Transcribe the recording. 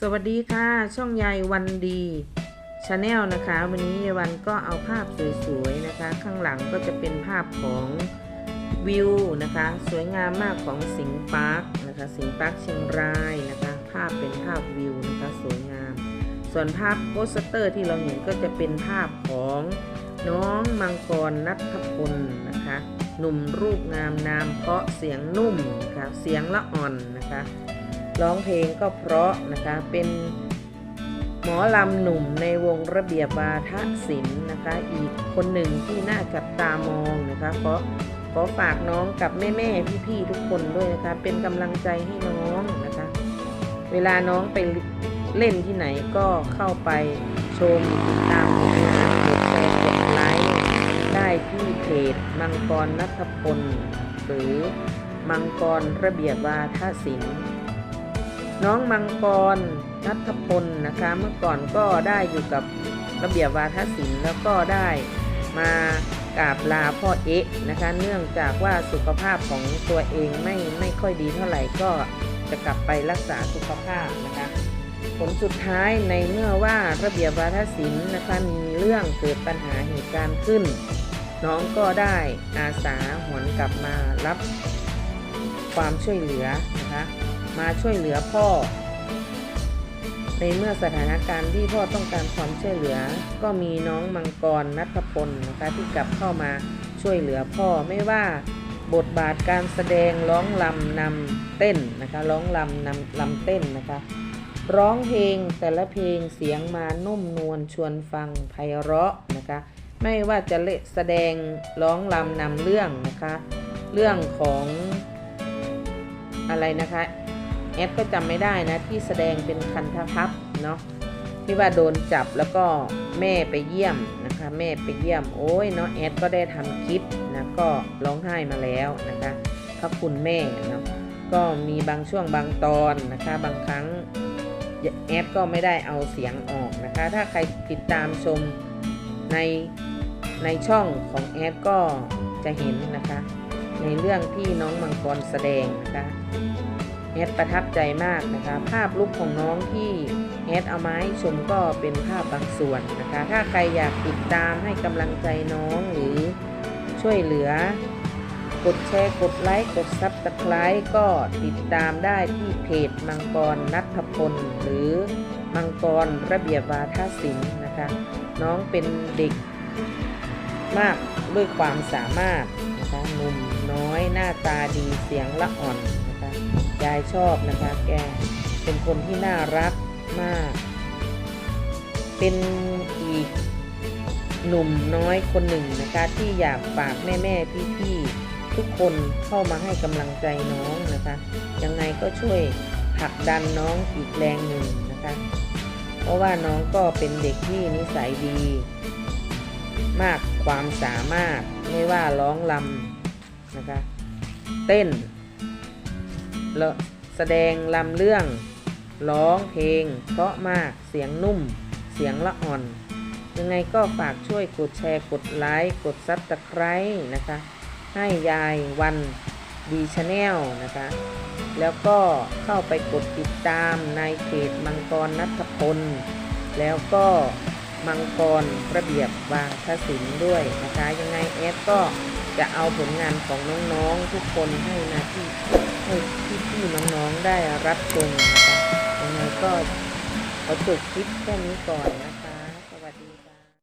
สวัสดีค่ะ ช่องยายวันดีชาแนลนะคะ วันนี้ยายวันก็เอาภาพสวยๆนะคะ ข้างหลังก็จะเป็นภาพของวิวนะคะ สวยงามมากของสิงห์ปาร์คนะคะสิงห์ปาร์คเชียงรายนะคะ ภาพเป็นภาพวิวนะคะสวยงาม ส่วนภาพโปสเตอร์ที่เราเห็นก็จะเป็นภาพของน้องมังกรนัทพลนะคะหนุ่มรูปงามนามเพราะเสียงนุ่มนะคะเสียงละอ่อนนะคะ ร้องเพลงก็เพราะนะคะ เป็นหมอลำหนุ่มในวงระเบียบวาทศิลป์นะคะ อีกคนหนึ่งที่น่าจับตามองนะคะขอขอฝากน้องกับแม่แม่พี่พี่ๆทุกคนด้วยนะคะ เป็นกำลังใจให้น้องนะคะ เวลาน้องไปเล่นที่ไหนก็เข้าไปชมติดตามผลงานกดแชร์กดไลค์ได้ที่เพจมังกรนัทพลหรือมังกรระเบียบวาทศิลป์ น้องมังกรนัทพลนะคะ เมื่อก่อนก็ได้อยู่กับระเบียบวาทศิลป์แล้วก็ได้มากราบลาพ่อเอ๊ะนะคะ เนื่องจากว่าสุขภาพของตัวเองไม่ไม่ค่อยดีเท่าไหร่ก็จะกลับไปรักษาสุขภาพนะคะ ผลสุดท้ายในเมื่อว่าระเบียบวาทศิลป์นะคะมีเรื่องเกิดปัญหาเหตุการณ์ขึ้น น้องก็ได้อาสาหวนกลับมารับความช่วยเหลือนะคะ มาช่วยเหลือพ่อ ในเมื่อสถานการณ์ที่พ่อต้องการความช่วยเหลือ ก็มีน้องมังกรนัทพลนะคะที่กลับเข้ามาช่วยเหลือพ่อไม่ว่าบทบาทการแสดงร้องลำนำเต้นนะคะร้องลำนำลำเต้นนะคะร้องเพลงแต่ละเพลงเสียงมานุ่มนวลชวนฟังไพเราะนะคะไม่ว่าจะเละแสดงร้องลำนำเรื่องนะคะ เรื่องของอะไรนะคะ แอดก็จำไม่ได้นะที่แสดงเป็นคันธพับเนาะที่ว่าโดนจับแล้วก็แม่ไปเยี่ยมนะคะ แม่ไปเยี่ยมโอ้ยเนาะแอดก็ได้ทำคลิปนะก็ร้องไห้มาแล้วนะคะพระคุณแม่เนาะก็มีบางช่วงบางตอนนะคะ บางครั้งแอดก็ไม่ได้เอาเสียงออกนะคะ ถ้าใครติดตามชมในในช่องของแอดก็จะเห็นนะคะ ในเรื่องที่น้องมังกรแสดงนะคะ แอดประทับใจมากนะคะ ภาพลุกของน้องที่แอดเอามาให้ชมก็เป็นภาพบางส่วนนะคะ ถ้าใครอยากติดตามให้กำลังใจน้องหรือช่วยเหลือ กดแชร์กดไลค์กดซับสไคร b ์ก็ติดตามได้ที่เพจมังกรนัทพล หรือมังกรระเบียบวาทศิลป์นะคะ น้องเป็นเด็กมากด้วยความสามารถ นะคะหนุ่มน้อยหน้าตาดีเสียงละอ่อนนะคะยายชอบนะคะแกเป็นคนที่น่ารักมาก เป็นอีกหนุ่มน้อยคนหนึ่งนะคะที่อยากฝากแม่แม่พี่พี่ทุกคนเข้ามาให้กำลังใจน้องนะคะ ยังไงก็ช่วยผลักดันน้องอีกแรงหนึ่งนะคะ เพราะว่าน้องก็เป็นเด็กที่นิสัยดี มากความสามารถไม่ว่าร้องลำนะคะเต้นแล้วแสดงลำเรื่อง ร้องเพลง เพราะมากเสียงนุ่ม เสียงละอ่อน ยังไงก็ฝากช่วยกดแชร์กดไลค์กดซับสไครต์นะคะ ให้ยายวันดีชาแนลนะคะ แล้วก็เข้าไปกดติดตามในเพจมังกรนัทพลแล้วก็ มังกรระเบียบวางทศิลด้วยนะคะ ยังไงเอฟก็จะเอาผลงานของน้องๆทุกคนให้นะที่ให้พี่ๆน้องๆได้รับชมนะคะยังไงก็ขอจบคลิปแค่นี้ก่อนนะคะ